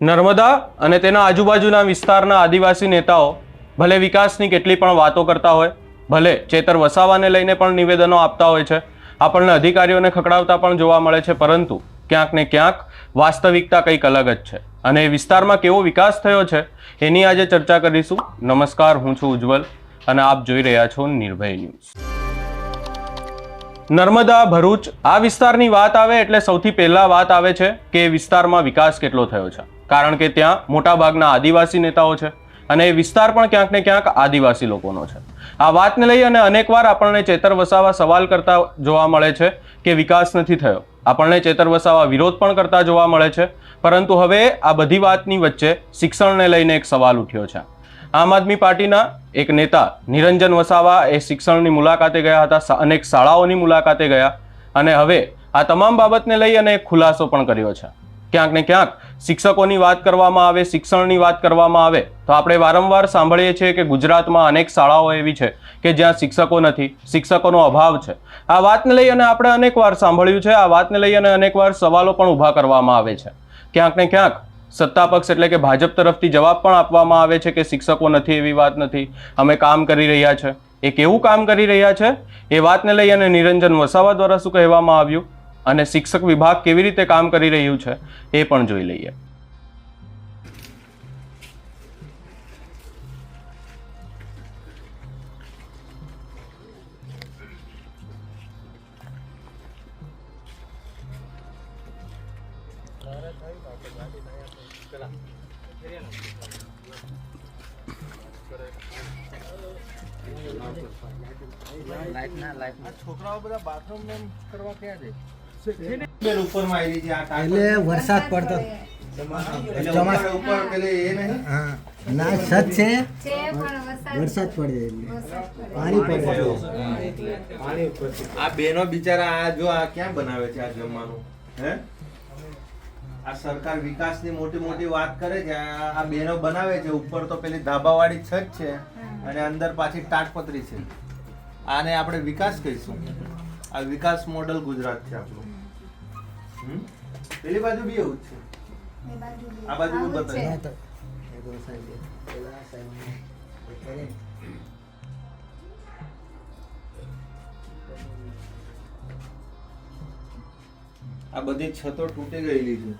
નર્મદા અને તેના આજુબાજુના વિસ્તારના આદિવાસી નેતાઓ ભલે વિકાસની કેટલી પણ વાતો કરતા હોય, ભલે ચેતર વસાવાને લઈને પણ નિવેદનો આપતા હોય છે, આપણને અધિકારીઓને ખકડાવતા પણ જોવા મળે છે, પરંતુ ક્યાંક ને ક્યાંક વાસ્તવિકતા કંઈક અલગ જ છે. અને એ વિસ્તારમાં કેવો વિકાસ થયો છે, એની આજે ચર્ચા કરીશું. નમસ્કાર, હું છું ઉજ્જવલ અને આપ જોઈ રહ્યા છો નિર્ભય ન્યૂઝ. નર્મદા, ભરૂચ આ વિસ્તારની વાત આવે એટલે સૌથી પહેલાં વાત આવે છે કે વિસ્તારમાં વિકાસ કેટલો થયો છે. કારણ કે ત્યાં મોટાભાગના આદિવાસી નેતાઓ છે અને એ વિસ્તાર પણ ક્યાંક ને ક્યાંક આદિવાસી લોકોનો છે. આ વાતને લઈ અને અનેકવાર આપણને ચેતર વસાવા સવાલ કરતા જોવા મળે છે કે વિકાસ નથી થયો. આપણને ચેતર વસાવા વિરોધ પણ કરતા જોવા મળે છે. પરંતુ હવે આ બધી વાતની વચ્ચે શિક્ષણને લઈને એક સવાલ ઉઠ્યો છે. આમ આદમી પાર્ટીના એક નેતા નિરંજન વસાવા એ શિક્ષણની મુલાકાતે ગયા હતા અનેક શાળાઓની મુલાકાતે ગયા અને હવે આ તમામ બાબતને લઈ અને ખુલાસો પણ કર્યો છે. ક્યાંક ને ક્યાંક શિક્ષકોની વાત કરવામાં આવે, શિક્ષણની વાત કરવામાં આવે, તો આપણે વારંવાર સાંભળીએ છીએ કે ગુજરાતમાં અનેક શાળાઓ એવી છે કે જ્યાં શિક્ષકો નથી, શિક્ષકોનો અભાવ છે. આ વાતને લઈ અને આપણે અનેકવાર સાંભળ્યું છે, આ વાતને લઈ અને અનેકવાર સવાલો પણ ઊભા કરવામાં આવે છે. ક્યાંક ને ક્યાંક સત્તા પક્ષ એટલે કે ભાજપ તરફથી જવાબ પણ આપવામાં આવે છે કે શિક્ષકો નથી એવી વાત નથી, અમે કામ કરી રહ્યા છે. એ કેવું કામ કરી રહ્યા છે, એ વાતને લઈ અને નિરંજન વસાવા દ્વારા શું કહેવામાં આવ્યું? અને શિક્ષક વિભાગ કેવી રીતે કામ કરી રહ્યું છે એ પણ જોઈ લઈએ. છોકરાઓ બધા બાથરૂમ કરવા ક્યાં છે એટલે વરસાદ પડતો. એટલે ચોમાસ- ઉપર- ઉપર પેલી એ નહીં? હા. ના સત છે. વરસાદ વરસાદ પડે એટલે. પાણી પડે. આ બેનો બિચારા આ જો આ ક્યાં બનાવે છે આ જમવાનું? હે? આ સરકાર વિકાસની મોટી મોટી વાત કરે છે. આ આ બેનો બનાવે છે. ઉપર તો પેલી ધાબાવાળી છત છે અને અંદર પાછી ટાટપત્રી છે. આને આપણે વિકાસ કહીશું. આ વિકાસ મોડલ ગુજરાત છે આપણું? પેલી બાજુ બી એવું જ છે. આ બાજુ બતાવી. ના પેલા આ બધી છતો તૂટી ગયેલી છે.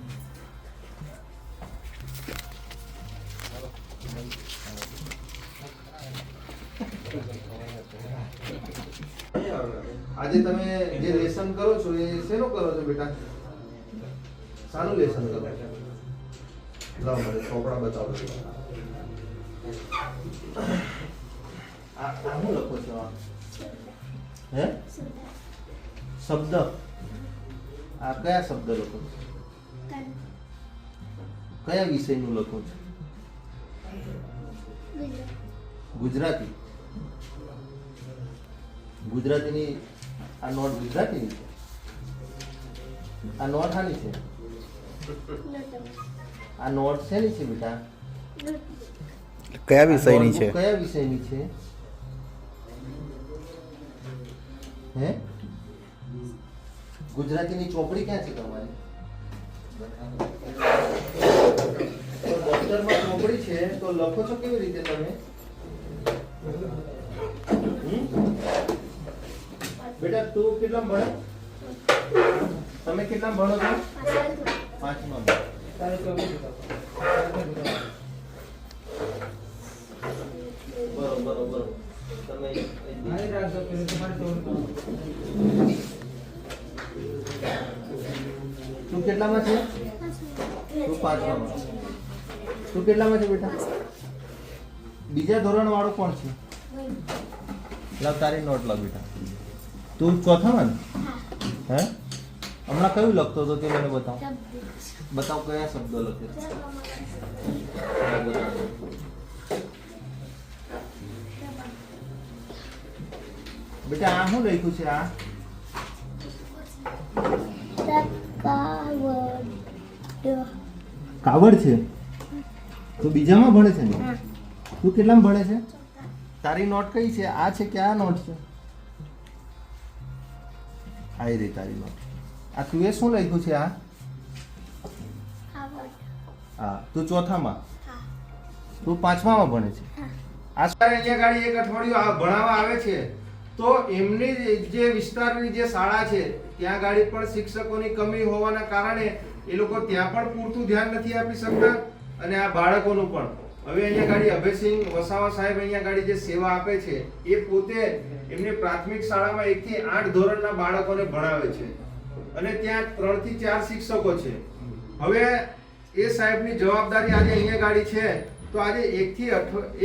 આજે તમે જે લેસન કરો છો એ શેનું કરો છો બેટા? શાનું લેસન કરો લાવ મને, ચોપડા બતાવો. આ શું લખો છો હે? શબ્દ. આ કયા શબ્દ લખો છો? કયા વિષયનું લખો છો? ગુજરાતી. ગુજરાતીની આ નોટ ગુજરાતીની છે? આ નોટ આની છે? આ નોટ શેની છે બેટા? કયા વિષયની છે? કયા વિષયની છે? હે? ગુજરાતીની ચોપડી ક્યાં છે તમારી? દફતરમાં ચોપડી છે તો લખો છો કેવી રીતે તમે? બેટા તું કેટલા ભણે તમે કેટલા ભણો છો? પાંચમા તું કેટલામાં છે? તું પાંચમામાં તું કેટલામાં છે બેટા? બીજા ધોરણ વાળો કોણ છે? લાવ તારી નોટ લાવ બેટા. તું ચોથામાં ને? હે? હમણાં કયું લખતો હતો તે મને બતાવો. બતાવો કયા શબ્દો લખ્યો બેટા આ શું લખ્યું છે આ? કાવડ છે? તો બીજામાં ભણે છે ને? તું કેટલામાં ભણે છે? તારી નોટ કઈ છે? આ છે કે આ નોટ છે? આ રહી તારી નોટ. આ તું એ શું લખ્યું છે આ? હા તું ચોથામાં? તું પાંચમામાં ભણે છે? આ સર અહીંયા ગાડી એક અઠવાડિયું આ ભણાવવા આવે છે તો એમની જે વિસ્તારની જે શાળા છે ત્યાં ગાડી પણ શિક્ષકોની કમી હોવાના કારણે એ લોકો ત્યાં પણ પૂરતું ધ્યાન નથી આપી શકતા અને આ બાળકોનું પણ. હવે અહીંયા ગાડી અભયસિંહ વસાવા સાહેબ અહીંયા ગાડી જે સેવા આપે છે એ પોતે એમની પ્રાથમિક શાળામાં એકથી આઠ ધોરણના બાળકોને ભણાવે છે. અને ત્યાં ત્રણથી ચાર શિક્ષકો છે. હવે એ સાહેબની જવાબદારી આજે અહીંયા ગાડી છે. તો આજે એક થી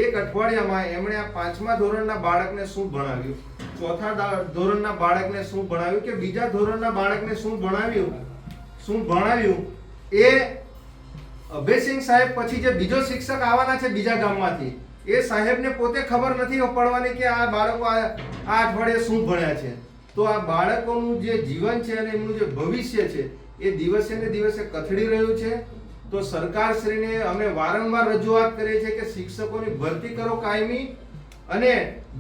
એક અઠવાડિયામાં એમણે આ પાંચમા ધોરણના બાળકને શું ભણાવ્યું? ચોથા ધોરણના બાળકને શું ભણાવ્યું? કે બીજા ધોરણના બાળકને શું ભણાવ્યું? શું ભણાવ્યું? એ અભયસિંહ સાહેબ પછી જે બીજો શિક્ષક આવવાના છે બીજા ગામમાંથી, એ સાહેબને પોતે ખબર નથી પડવાની કે આ બાળકો આ અઠવાડિયે શું ભણ્યા છે. તો આ બાળકોનું જે જીવન છે અને એમનું જે ભવિષ્ય છે, એ દિવસે ને દિવસે કથળી રહ્યું છે. તો સરકારશ્રીને અમે વારંવાર રજૂઆત કરીએ છીએ કે શિક્ષકોની ભરતી કરો કાયમી અને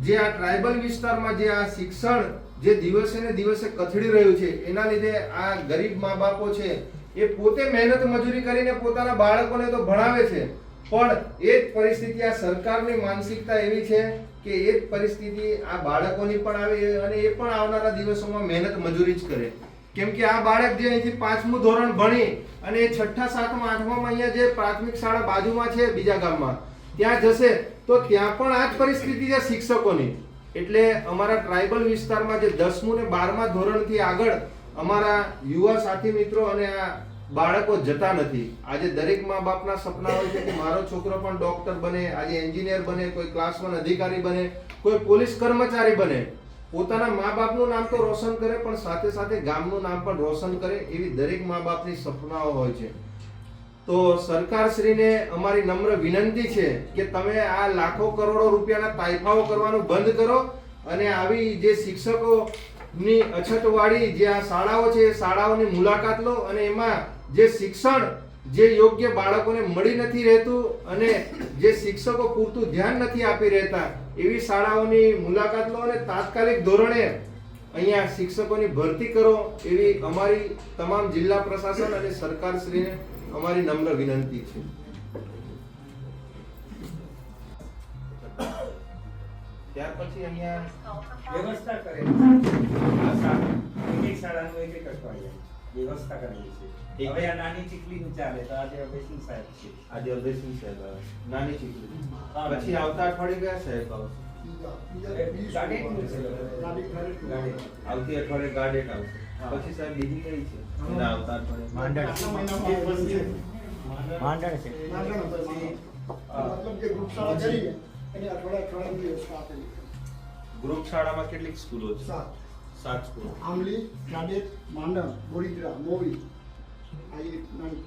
જે આ ટ્રાઇબલ વિસ્તારમાં જે આ શિક્ષણ જે દિવસે ને દિવસે કથળી રહ્યું છે, એના લીધે આ ગરીબ મા બાપો છે, એ પોતે મહેનત મજૂરી કરીને પોતાના બાળકોને તો ભણાવે છે. પણ એ જ પરિસ્થિતિ આ સરકારની માનસિકતા એવી છે કે એ પરિસ્થિતિ આ બાળકોની પણ આવે અને એ પણ આવનારા દિવસોમાં મહેનત મજૂરી જ કરે. કેમ કે આ બાળક જે અહીંથી પાંચમું ધોરણ ભણી અને એ છઠ્ઠા, સાતમા, આઠમામાં અહીંયા જે પ્રાથમિક શાળા બાજુમાં છે બીજા ગામમાં, ત્યાં જશે, તો ત્યાં પણ આ જ પરિસ્થિતિ છે શિક્ષકોની. એટલે અમારા ટ્રાઇબલ વિસ્તારમાં જે દસમું ને બારમા ધોરણથી આગળ અમારા યુવા સાથી મિત્રો અને આ બાળકો જતા નથી. આજે દરેક મા બાપના સપના હોય છે કે મારો છોકરો પણ ડોક્ટર બને, આજે એન્જિનિયર બને, કોઈ ક્લાસ વન અધિકારી બને, કોઈ પોલીસ કર્મચારી બને. પોતાના મા બાપનું નામ તો રોશન કરે, પણ સાથે સાથે ગામનું નામ પણ રોશન કરે એવી દરેક મા બાપની સપનાઓ હોય છે. તો સરકારશ્રીને અમારી નમ્ર વિનંતી છે કે તમે આ લાખો કરોડો રૂપિયાના તાઇફાઓ કરવાનું બંધ કરો અને આવી જે શિક્ષકોની અછતવાળી જે આ શાળાઓ છે શાળાઓની મુલાકાત લો અને એમાં જે શિક્ષણ જે યોગ્ય બાળકોને મળી નથી રહેતું અને જે શિક્ષકો પૂરતું ધ્યાન નથી આપી રહેતા એવી શાળાઓની મુલાકાત લો અને તાત્કાલિક ધોરણે અહીંયા શિક્ષકોની ભરતી કરો એવી અમારી તમામ જિલ્લા પ્રશાસન અને સરકારશ્રીને અમારી નમ્ર વિનંતી છે. ત્યાર પછી અહીંયા વ્યવસ્થા કરે. આ શાળા એક એક શાળાનું એક એક અઠવાડિયા. વ્યવસ્થા કરેલી છે. હવે આ નાની ચીકલીનું ચાલે તો આજે અભયસિંહ સાહેબ છે. આજે અભયસિંહ સાહેબ આવે. નાની ચીકલી પછી આવતા અઠવાડિયે ગયા સાહેબ આવશે? ગાડીનું છે. ગાડી. આવતી અઠવાડિયે ગાર્ડેટ આવશે. પછી સાહેબ બીજી કઈ છે? આવતા અઠવાડિયે. માંડળ. છે. મતલબ જે ગ્રુપ શાળા કરી એની અઠવાડિયા અઠવાડિયાની વ્યવસ્થા આપેલી ગ્રુપ શાળામાં કેટલીક સ્કૂલો છે? સાત. સ્કૂલો આંબલી ગાડેજ માંડણ બોરીદ્રા મોવી આ એ નાની.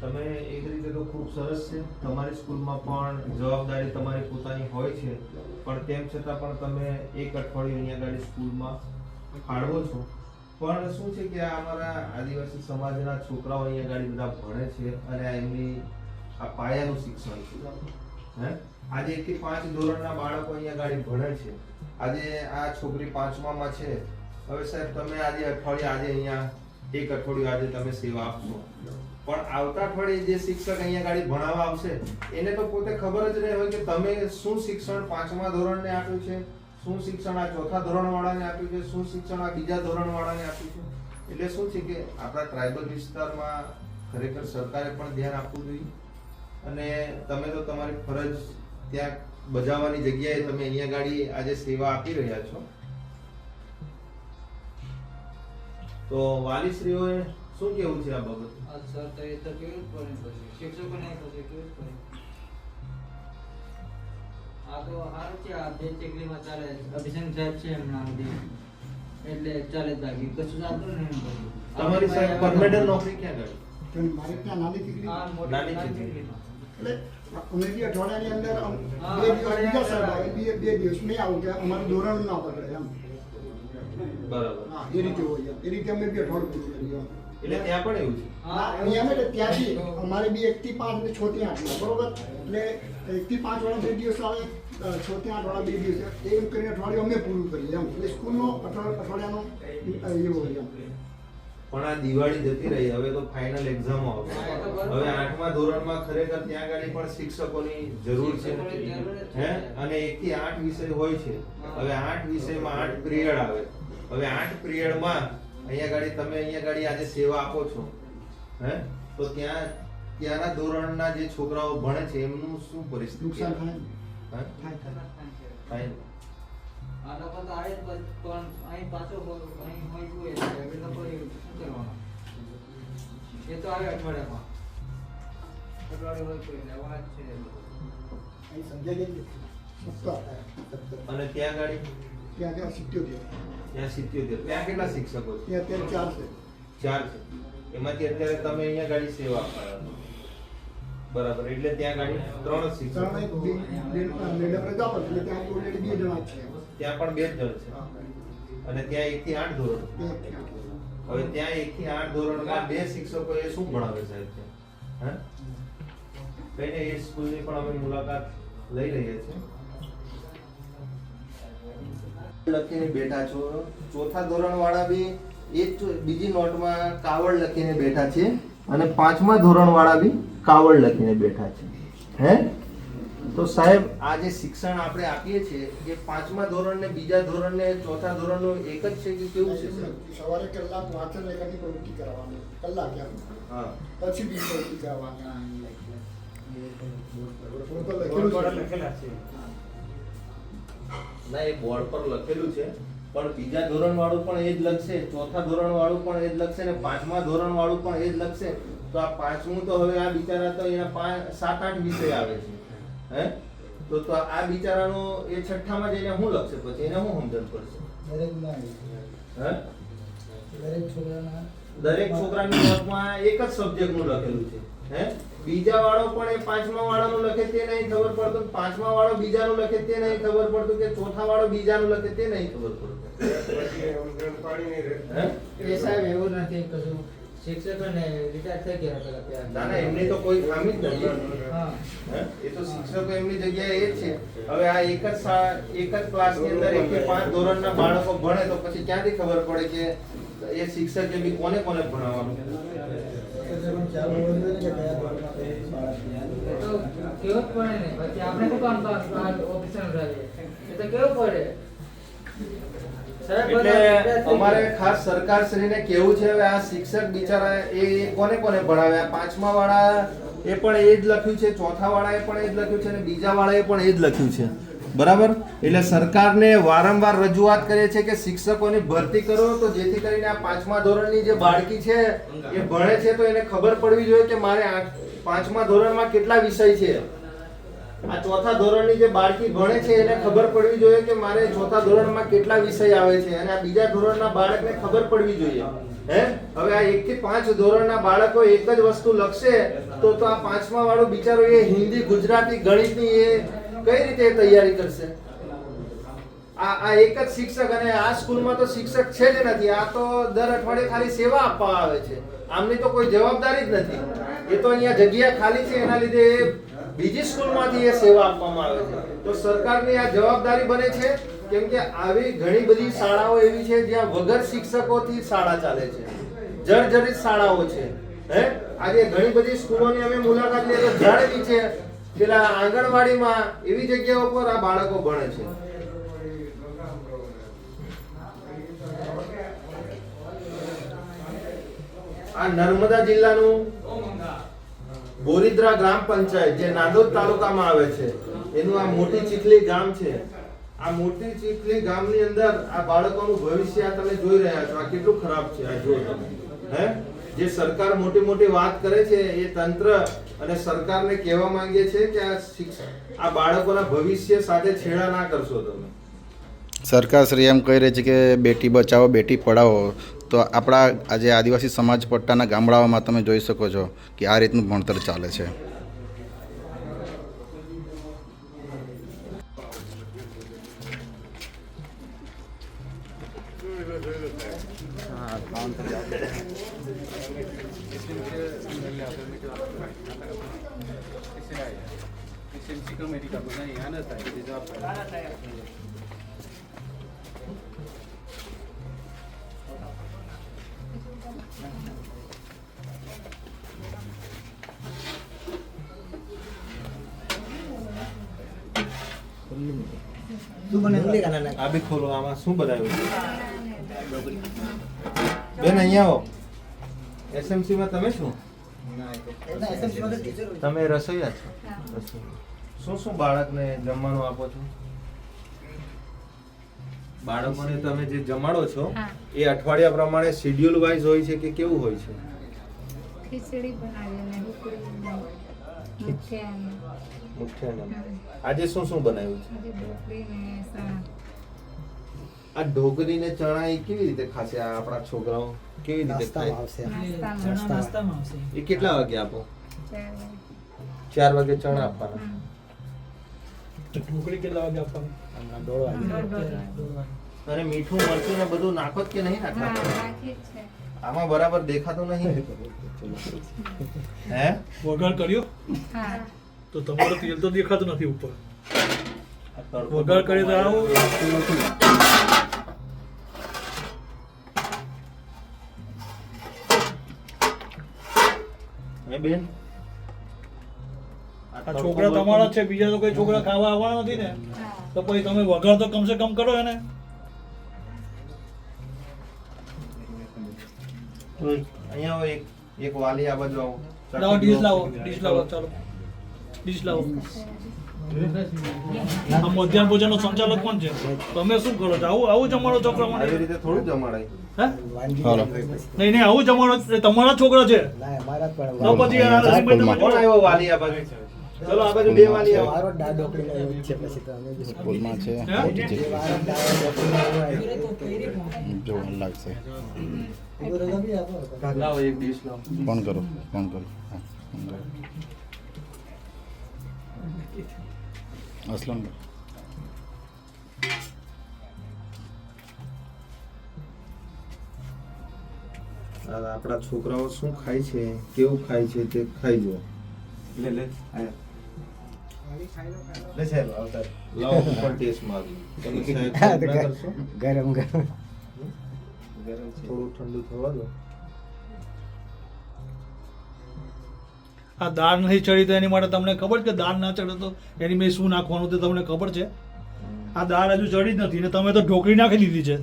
તમે એક રીતે તો ખૂબ સરસ છે. તમારી સ્કૂલમાં પણ જવાબદારી તમારી પોતાની હોય છે. પણ તેમ છતાં પણ તમે એક અઠવાડિયું અહીંયા આગળ સ્કૂલમાં ફાળવો છો. પણ શું છે કે આ અમારા આદિવાસી સમાજના છોકરાઓ અહીંયા આગળ બધા ભણે છે અને આ એમની આ પાયાનું શિક્ષણ છે. હે? આજે એક થી પાંચ ધોરણના બાળકો અહીંયા ગાડી ભણે છે. આજે આ છોકરી પાંચમામાં છે. હવે સાહેબ, તમે આજે અઠવાડિયે, આજે અહીંયા એક અઠવાડિયું આજે તમે સેવા આપશો. પણ આવતા અઠવાડિયે જે શિક્ષક અહીંયા ગાડી ભણાવવા આવશે, એને તો પોતે ખબર જ નહીં હોય કે તમે શું શિક્ષણ પાંચમા ધોરણને આપ્યું છે, શું શિક્ષણ આ ચોથા ધોરણ વાળાને આપ્યું છે, શું શિક્ષણ આ બીજા ધોરણ વાળાને આપ્યું છે. એટલે શું છે કે આપણા ટ્રાઇબલ વિસ્તારમાં ખરેખર સરકારે પણ ધ્યાન આપવું જોઈએ. અને તમે તો તમારી ફરજ ત્યાં બજાવવાની જગ્યાએ તમે અહીંયા ગાડી આજે સેવા આપી રહ્યા છો. તો વાલીશ્રીઓએ શું કેવું છે આ બાબત? સર તો એ તો કેવું પડે પછી. શિક્ષકો પછી કેવું પડે. આ તો સારું છે આ બે ચાલે અભિષેક સાહેબ છે એમના એટલે ચાલે બાકી. કશું ચાલતું નહીં તમારી સાહેબ પરમેનન્ટ નોકરી ક્યાં ગઈ મારે ત્યાં નાની. ચકલીમાં. એટલે અમે બી અઠવાડિયાની અંદર બે દિવસ બીજા સાહેબ આવે બે બે દિવસ નહીં આવું કે અમારું ધોરણ ના પકડે એમ. બરાબર. હા એ રીતે હોય એ રીતે અમે બી અઠવાડિયું પૂરું કરીએ. એટલે ત્યાં પણ એવું છે? ના, અમે એટલે ત્યાંથી અમારે બી એક થી પાંચ ને છ થી આઠ બરોબર? એટલે એક થી પાંચ વાળા બે દિવસ આવે છ થી આઠ વાળા બે દિવસ. એમ કરીને અઠવાડિયું અમે પૂરું કરીએ એમ. એટલે સ્કૂલનો અઠવાડિયા અઠવાડિયાનો હોય એમ. પણ આ દિવાળી જતી રહી. હવે તો ફાઇનલ એક્ઝામો આવશે. હવે આઠમા ધોરણમાં ખરેખર ત્યાં ગાડી પણ શિક્ષકોની જરૂર છે. હે? અને એક થી આઠ વિષય હોય છે. હવે આઠ વિષયમાં આઠ પિરિયડ આવે. હવે આઠ પિરિયડમાં અહીંયા ગાડી તમે અહીંયા ગાડી આજે સેવા આપો છો. હે? તો ત્યાં ત્યાંના ધોરણના જે છોકરાઓ ભણે છે એમનું શું પરિસ્થિતિ? નુકસાન થાય થાય થાય? આ લોકો તો આવે જ પણ અહીં પાછો અહીં હોય હોય એટલે લોકો શું કરવાનું એ તો આવે અઠવાડિયામાં અઠવાડિયે હોય કોઈ લેવા જ છે અહીં સત્તર અને ત્યાં ગાડી ત્યાં ત્યાં સિત્યોતેર ત્યાં સિત્યોતેર ત્યાં કેટલા શિક્ષકો છે ત્યાં અત્યારે ચાર છે ચાર છે એમાંથી અત્યારે તમે અહીંયા ગાડી સેવા આપવા બરાબર એટલે ત્યાં ગાડી ત્રણ જ શિક્ષકો ત્રણ એક બે- બે- મેડમ રજા પર એટલે ત્યાં ઓલરેડી બે જણા છે ત્યાં પણ બે જ જણ છે. અને ત્યાં એક થી આઠ ધોરણ. એક. હવે ત્યાં એક થી આઠ ધોરણમાં બે શિક્ષકો એ શું ભણાવે સાહેબ ત્યાં? હે? કઈ ને એ સ્કૂલની પણ અમે મુલાકાત લઈ રહ્યા છીએ. લખીને બેઠા છો. ચોથા ધોરણ વાળા બી એ બીજી નોટમાં કાવડ લખીને બેઠા છે. અને પાંચમા ધોરણ વાળા બી કાવડ લખીને બેઠા છે. હે? તો સાહેબ આ જે શિક્ષણ આપણે આપીએ છીએ જે પાંચમા ધોરણ ને બીજા ધોરણ ને ચોથા ધોરણનું એક જ છે કે કેવું છે સવારે કલાક વાંચન લેખનની પ્રવૃત્તિ કરવાની કલાક એમ. હા. પછી બીજી પ્રવૃત્તિ કરવાની. ના એ બોર્ડ પર લખેલું છે પણ બીજા ધોરણ વાળું પણ એ જ લખશે ચોથા ધોરણ વાળું પણ એ જ લખશે ને પાંચમા ધોરણ વાળું પણ એ જ લખશે. તો આ પાંચમું તો હવે આ બિચારા તો એના પાંચ સાત આઠ વિષય આવે છે. હે? તો તો આ બિચારાનો એ છઠ્ઠામાં જઈને શું લખશે પછી? એને શું સમજણ પડશે? હે? દરેક છોકરાના દરેક છોકરાની નોટમાં એક જ સબ્જેક્ટનું લખેલું છે. હે? બીજા વાળો પણ એ પાંચમા વાળાનું લખે તે નહીં ખબર પડતું પાંચમા વાળો બીજાનું લખે તે નહીં ખબર પડતું કે ચોથા વાળો બીજાનું લખે તે નહીં ખબર પડતું. હે? એ સાહેબ એવું નથી કશું. શિક્ષકોને રિટાયર થઈ ગયા પેલા ના ના એમની તો કોઈ ખામી જ નથી. હા. એ તો શિક્ષકો એમની જગ્યાએ એ જ છે. હવે આ એક જ એક જ ક્લાસની અંદર એક થી પાંચ ધોરણના બાળકો ભણે તો પછી ક્યાંથી ખબર પડે કે એ શિક્ષકે બી કોને કોને ભણાવવાનું? કેવું જ પડે ને? પછી આપણે શું કામ આ ઓફિસર એ તો કેવું પડે? એટલે અમારે ખાસ સરકાર શ્રીને કેવું છે હવે આ શિક્ષક બિચારા એ કોને કોને ભણાવ્યા? પાંચમા વાળા એ પણ એ જ લખ્યું છે ચોથા વાળાએ પણ એ જ લખ્યું છે અને બીજા વાળાએ પણ એ જ લખ્યું છે. બરાબર? એટલે સરકારને વારંવાર રજૂઆત કરે છે કે શિક્ષકોની ભરતી કરો તો જેથી કરીને આ પાંચમા ધોરણની જે બાળકી છે એ ભણે છે તો એને ખબર પડવી જોઈએ કે મારે આ પાંચમા ધોરણમાં કેટલા વિષય છે. આ ચોથા ધોરણની જે બાળકી ભણે છે, એને ખબર પડવી જોઈએ કે મારે ચોથા ધોરણમાં કેટલા વિષય આવે છે અને આ બીજા ધોરણના બાળકને ખબર પડવી જોઈએ. હે? હવે આ એક થી પાંચ ધોરણના બાળકો એક જ વસ્તુ લખશે, તો તો આ પાંચમા વાળો બિચારો એ હિન્દી, ગુજરાતી, ગણિતની એ કઈ રીતે તૈયારી કરશે? આ આ એક જ શિક્ષક અને આ સ્કૂલમાં તો શિક્ષક છે જ નથી, આ તો દર અઠવાડિયે ખાલી સેવા આપવા આવે છે. આમની તો કોઈ જવાબદારી જ નથી. એ તો અહીંયા જગ્યા ખાલી છે, એના લીધે બીજી સ્કૂલમાંથી એ સેવા આપવામાં આવે છે. તો સરકારની આ જવાબદારી બને છે? કેમ કે આવી ઘણી બધી શાળાઓ એવી છે જ્યાં વગર શિક્ષકોથી શાળા ચાલે છે. જર્જરિત શાળાઓ છે. હે? આજે ઘણી બધી સ્કૂલોની અમે મુલાકાત લઈએ તો જાણેલી છે પેલા આંગણવાડીમાં એવી જગ્યાઓ પર આ બાળકો ભણે છે. આ નર્મદા જિલ્લાનું બોરીદ્રા ગ્રામ પંચાયત જે નાંદોદ તાલુકામાં આવે છે, એનું આ મોટી ચીખલી ગામ છે. આ મોટી ચીખલી ગામની અંદર આ બાળકોનું ભવિષ્ય આ તમે જોઈ રહ્યા છો, આ કેટલું ખરાબ છે, આ જો તમે. હે? જે સરકાર મોટી મોટી વાત કરે છે, એ તંત્ર અને સરકારને કહેવા માંગે છે કે આ શિક્ષણ આ બાળકોના ભવિષ્ય સાથે છેડા ના કરશો તમે. સરકાર શ્રી એમ કહી રહી છે કે બેટી બચાવો, બેટી પઢાવો. તો આપણા આજે આદિવાસી સમાજ પટ્ટાના ગામડાઓમાં તમે જોઈ શકો છો કે આ રીતનું ભણતર ચાલે છે. આ બી ખોલો આમાં શું બનાવ્યું છે? બેન અહીંયા આવો. એસએમસી માં તમે શું તમે રસોઈયા છો? શું શું બાળકને જમવાનું આપો છો? બાળકોને તમે જે જમાડો છો એ અઠવાડિયા પ્રમાણે શેડ્યુલ વાઇઝ હોય છે કે કેવું હોય છે? ખીચડી આજે શું શું બનાવ્યું છે? આ ઢોકળી ને ચણા એ કેવી રીતે ખાશે? આ આપણા છોકરાઓ કેવી રીતે ખાય? નાસ્તામાં. એ કેટલા વાગે આપો? ચાર વાગે. ચણા આપવાના. ઢોકળી કેટલા વાગે આપવાની? દોઢ વાગે. અરે મીઠું મરચું ને બધું નાખો કે નહીં નાખતા રાખી જ છે. આમાં બરાબર દેખાતું નહીં. હે? વઘાર કર્યો? તો તમારું તેલ તો દેખાતું નથી ઉપર. કરી વઘાર કરીએ તો આવું? બેન? આ છોકરા તમારા છે બીજા તો કોઈ છોકરા ખાવા આવવાના નથી ને. તો પછી તમે વઘાર તો કમસે કમ કરો એને. અહીંયા એક એક વાલી આ બાજુ આવો. લાવો ડીશ લાવો ડીશ લાવો ચાલો. ડીશ લાવો. આ મધ્યાહન ભોજનનો સંચાલક કોણ છે? તમે શું કરો છો? આવું આવું જમાડો છોકરા આવી માટે રીતે થોડું જમાડાય. નહીં નહીં આવું જમાડો તમારા છોકરા છે. તો પછી કોણ આવ્યો વાલી આ બાજુ? ચલો આ બાજુ બે વાલી આવો સ્કૂલમાં છે. હે? જોવાનું લાગશે. લાવો એક ડીશ લાવો. ફોન કરો ફોન કરો. હા, કરો. અસલમ આપણા છોકરાઓ શું ખાય છે? કેવું ખાય છે તે ખાઈ જો લે લે કરશો? ગરમ. ગરમ થોડું ઠંડુ થવા દો. આ દાળ નથી ચડી તો એની માટે તમને ખબર છે કે દાળ ના ચડે તો એની મેં શું નાખવાનું તે તમને ખબર છે? આ દાળ હજુ ચડી જ નથી ને તમે તો ઢોકળી નાખી દીધી છે.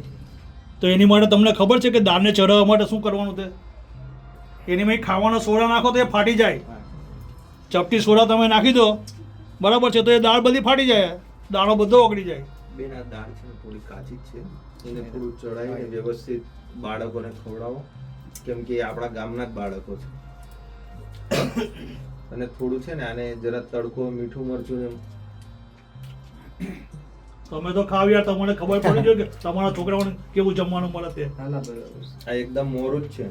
તો એની માટે તમને ખબર છે કે દાળને ચડાવવા માટે શું કરવાનું તે? એની મેં ખાવાનો સોડા નાખો તો એ ફાટી જાય. ચપટી સોડા તમે નાખી દો. બરાબર છે, તો એ દાળ બધી ફાટી જાય. દાળો બધો ઓગળી જાય. બેન, આ દાળ છે થોડી કાચી છે. એને થોડું ચડાવીને વ્યવસ્થિત બાળકોને ખવડાવો. કેમ કે આપણા ગામના જ બાળકો છે. અને થોડું છે ને આને જરા તડકો મીઠું મરચું એમ. તમે તો ખાવ યાર તમને ખબર પડી જોઈએ કે તમારા છોકરાઓને કેવું જમવાનું મળે તે? આ એકદમ મોરું જ છે.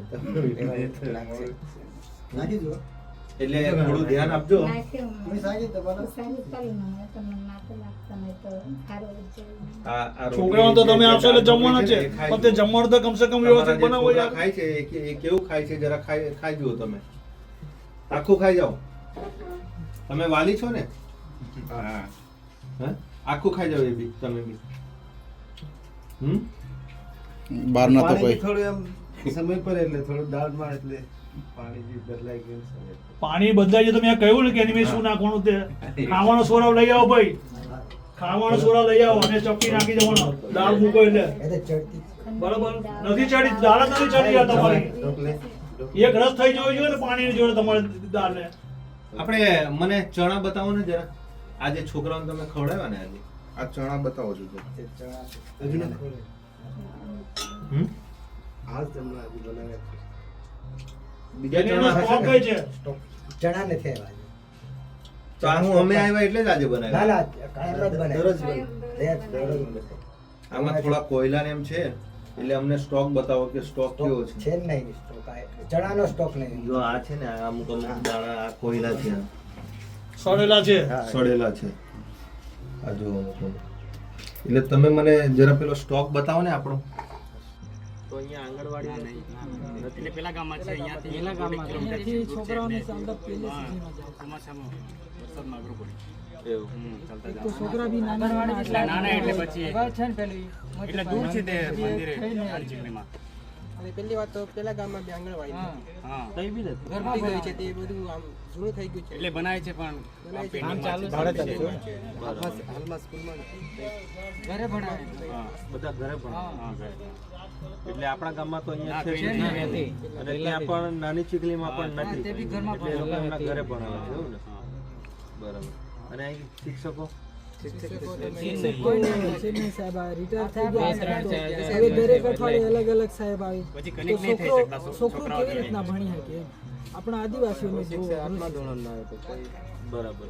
એટલે થોડું ધ્યાન આપજો. નહીં તો તમે આપશો એટલે જમવાના છે પણ તે જમવાનું તો કમસે કમ વ્યવસ્થિત બનાવો યાર. ખાય છે એ કે- એ કેવું ખાય છે જરા ખાઈ ખાઈ જુઓ તમે. આખું ખાઈ જાઓ. તમે વાલી છો ને? હે? આખું ખાઈ જાઓ એ બી તમે બી. હમ? બહારના તો કોઈ. થોડું એમ સમય પર એટલે થોડું દાળમાં એટલે પાણી બદલાઈ ગયું પાણી બદલાય છે તમે મેં કહ્યું ને કે એની મેં શું નાખવાનું તે. ખાવાનો સોરાવ લઈ આવો ભાઈ. ખાવાનો સોરાવ લઈ આવો અને ચપટી નાખી દેવાનો. દાળ મૂકો એટલે. બરોબર. નથી ચડી દાળ નથી ચડી યાર તમારી. એક રસ થઈ જવો જોઈએ ને પાણીની જોડે તમારે દાળને. આપણે મને ચણા બતાવો ને જરા. આજે છોકરાઓને તમે ખવડાવ્યા ને આજે? આ ચણા બતાવો છો જરા. હજુ નથી હમ? આ તમને હજુ બનાવ્યા બીજા ચણા સ્ટોક કઈ છે? ચણા નથી આવ્યા તો આ હું અમે આવ્યા એટલે જ આજે બનાવ્યા. ના કાયમ જ દરરોજ. આમાં થોડા કોયલા ને એમ છે. એટલે અમને સ્ટોક બતાવો કે સ્ટોક કેવો છે? છે નહીં સ્ટોક આ ચણાનો સ્ટોક નહીં. જો આ છે ને આ અમુક અમુક દાણા આ કોયલા છે. સડેલા છે. હા. સડેલા છે. આ જો. એટલે તમે મને જરા પેલો સ્ટોક બતાવો ને આપણો. તો અહીંયા આંગણવાડી એટલે પેલા ગામમાં છે અહીંયાથી પેલા ગામમાં છે. અહીંયાથી છોકરાઓને ચાલતા પહેલે સુધીમાં જાય. ચોમાસામાં વરસાદમાં અઘરું પડે. એવું. ચાલતા તો છોકરા બી નાના નાના નાના એટલે પછી- છે ને પેલી એટલે દૂર છે તે મંદિરે થઈને અને પહેલી વાત તો પેલા ગામમાં બી આંગણવાડી હા. કઈ બી નથી. ગઈ છે તે બધું આમ જૂનું થઈ ગયું છે. એટલે બનાય છે પણ બનાવે છે. ચાલુ છે. હાલમાં હાલમાં સ્કૂલમાં ઘરે ભણાવે. બધા ઘરે પણ હા. ઘરે. એટલે આપણા ગામમાં તો અહીંયા છે નહીં. નથી. અને ત્યાં પણ નાની ચીકલીમાં પણ નથી. બી ઘરમાં એટલે એ લોકો એમના ઘરે ભણાવે છે એવું ને? બરાબર. અને અહીં શિક્ષકો? છોકરો કેવી રીતના ભણી શકે આપણા આદિવાસીઓને બરાબર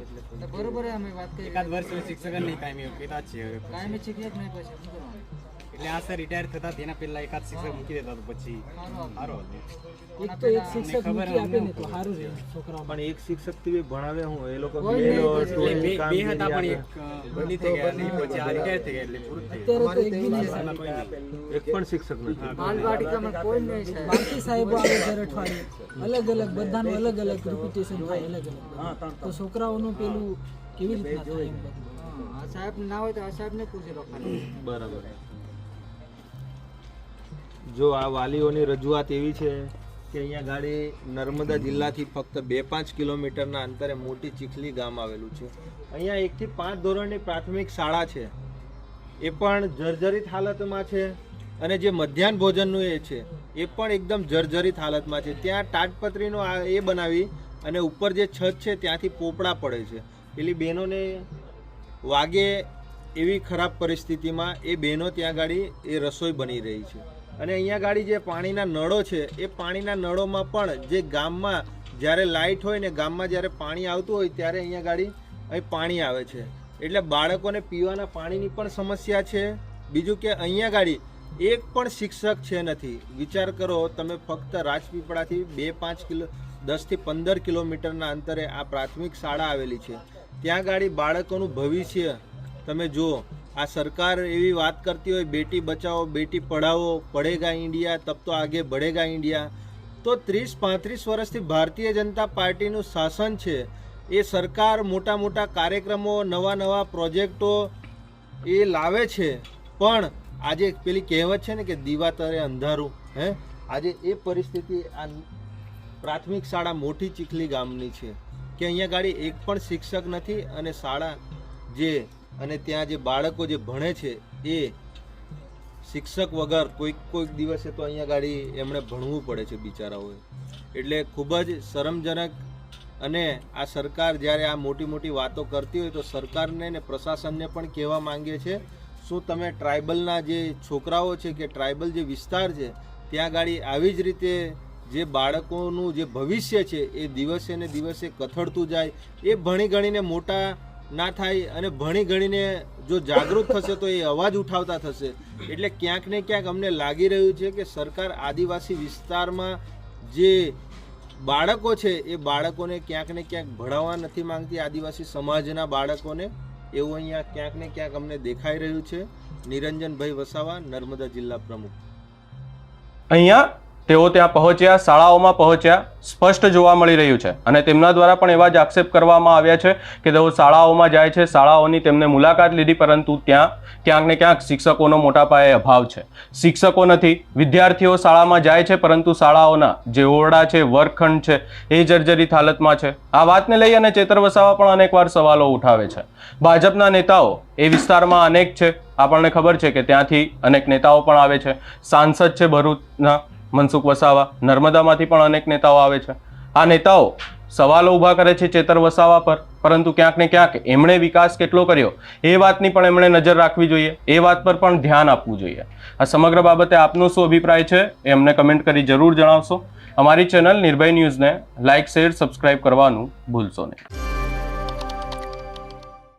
બરોબર. અમે વાત કરી એકાદ વર્ષ શિક્ષક નહીં કાયમી કીધા જ છે હવે. કાયમી શીખીએ જ નહીં પછી શું કરવાનું? એટલે આ સર રિટાયર થતા તેના પહેલા એકાદ શિક્ષક મૂકી દેતા તો પછી સારો એક તો એક શિક્ષક મૂકી આપે ને તો સારું રહે છોકરાઓ પણ એક શિક્ષકથી ભણાવે હું? એ લોકો બે હતા પણ એક બની થઈ ગયા. નહીં પછી આ રિટાયર થઈ ગયા એટલે પૂરું થઈ ગયું. અત્યારે તો એક પણ શિક્ષક નથી. બાલવાટિકામાં કોઈ નહીં. છે. બાકી સાહેબો આવે દર અઠવાડિયે. અલગ અલગ બધાનું અલગ અલગ રિપીટેશન થાય અલગ અલગ. તો છોકરાઓનું પેલું કેવી રીતે થાય આ સાહેબ ના હોય તો આ સાહેબને પૂછી લો બરાબર. જો આ વાલીઓની રજૂઆત એવી છે કે અહીંયા ગાડી નર્મદા જિલ્લાથી ફક્ત બે પાંચ કિલોમીટરના અંતરે મોટી ચીખલી ગામ આવેલું છે. અહીંયા એકથી પાંચ ધોરણની પ્રાથમિક શાળા છે. એ પણ જર્જરિત હાલતમાં છે અને જે મધ્યાહન ભોજનનું એ છે, એ પણ એકદમ જર્જરિત હાલતમાં છે. ત્યાં ટાટપત્રીનો આ એ બનાવી અને ઉપર જે છત છે ત્યાંથી પોપડા પડે છે. પેલી બહેનોને વાગે એવી ખરાબ પરિસ્થિતિમાં એ બહેનો ત્યાં ગાડી એ રસોઈ બની રહી છે. અને અહીંયા ગાડી જે પાણીના નળો છે, એ પાણીના નળોમાં પણ જે ગામમાં જ્યારે લાઇટ હોય ને ગામમાં જ્યારે પાણી આવતું હોય ત્યારે અહીંયા ગાડી અહીં પાણી આવે છે. એટલે બાળકોને પીવાના પાણીની પણ સમસ્યા છે. બીજું કે અહીંયા ગાડી એક પણ શિક્ષક છે નથી. વિચાર કરો, તમે ફક્ત રાજપીપળાથી બે પાંચ કિલો દસથી પંદર કિલોમીટરના અંતરે આ પ્રાથમિક શાળા આવેલી છે. ત્યાં ગાડી બાળકોનું ભવિષ્ય, તમે જુઓ. આ સરકાર એવી વાત કરતી હોય, બેટી બચાવો, બેટી પઢાવો, પડેગા ઇન્ડિયા, તબ તો આગે બઢેગા ઇન્ડિયા. તો ત્રીસ પાંત્રીસ વર્ષથી ભારતીય જનતા પાર્ટીનું શાસન છે. એ સરકાર મોટા મોટા કાર્યક્રમો, નવા નવા પ્રોજેક્ટો એ લાવે છે. પણ આજે પેલી કહેવત છે ને કે દીવા તરે અંધારું, હે? આજે એ પરિસ્થિતિ આ પ્રાથમિક શાળા મોટી ચીખલી ગામની છે. કે અહીંયા ગાડી એક પણ શિક્ષક નથી અને શાળા જે અને ત્યાં જે બાળકો જે ભણે છે, એ શિક્ષક વગર કોઈક કોઈક દિવસે તો અહીંયા ગાડી એમણે ભણવું પડે છે બિચારાઓએ. એટલે ખૂબ જ શરમજનક અને આ સરકાર જ્યારે આ મોટી મોટી વાતો કરતી હોય તો સરકારને ને પ્રશાસનને પણ કહેવા માંગે છે, શું તમે ટ્રાઇબલના જે છોકરાઓ છે કે ટ્રાઇબલ જે વિસ્તાર છે, ત્યાં ગાડી આવી જ રીતે જે બાળકોનું જે ભવિષ્ય છે એ દિવસે ને દિવસે કથળતું જાય, એ ભણી ગણીને મોટા ના થાય અને ભણી ગણીને જો જાગૃત થશે તો એ અવાજ ઉઠાવતા થશે. એટલે ક્યાંક ને ક્યાંક અમને લાગી રહ્યું છે કે સરકાર આદિવાસી વિસ્તારમાં જે બાળકો છે, એ બાળકોને ક્યાંક ને ક્યાંક ભણાવવા નથી માંગતી આદિવાસી સમાજના બાળકોને. એવું અહીંયા ક્યાંક ને ક્યાંક અમને દેખાઈ રહ્યું છે. નિરંજનભાઈ વસાવા, નર્મદા જિલ્લા પ્રમુખ. અહીંયા તેઓ ત્યાં પહોંચ્યા, શાળાઓમાં પહોંચ્યા, સ્પષ્ટ જોવા મળી રહ્યું છે. અને તેમના દ્વારા પણ એવા જ આક્ષેપ કરવામાં આવ્યા છે કે તેઓ શાળાઓમાં જાય છે, શાળાઓની તેમને મુલાકાત લીધી, પરંતુ ત્યાં ક્યાંક ને ક્યાંક શિક્ષકોનો મોટા પાયે અભાવ છે. શિક્ષકો નથી, વિદ્યાર્થીઓ શાળામાં જાય છે, પરંતુ શાળાઓના જે ઓરડા છે, વર્ગખંડ છે, એ જર્જરિત હાલતમાં છે. આ વાતને લઈ અને ચેતર વસાવા પણ અનેકવાર સવાલો ઉઠાવે છે. ભાજપના નેતાઓ એ વિસ્તારમાં અનેક છે. આપણને ખબર છે કે ત્યાંથી અનેક નેતાઓ પણ આવે છે. સાંસદ છે ભરૂચના મનસુખ વસાવા, નર્મદામાંથી પણ અનેક નેતાઓ આવે છે. આ નેતાઓ સવાલો ઊભા કરે છે ચેતર વસાવા પર, પરંતુ ક્યાંક ને ક્યાંક એમણે વિકાસ કેટલો કર્યો, એ વાતની પણ એમણે નજર રાખવી જોઈએ, એ વાત પર પણ ધ્યાન આપવું જોઈએ. આ સમગ્ર બાબતે આપનો શું અભિપ્રાય છે એ અમને કમેન્ટ કરી જરૂર જણાવશો. અમારી ચેનલ નિર્ભય ન્યૂઝને લાઇક, શેર, સબસ્ક્રાઇબ કરવાનું ભૂલશો નહીં.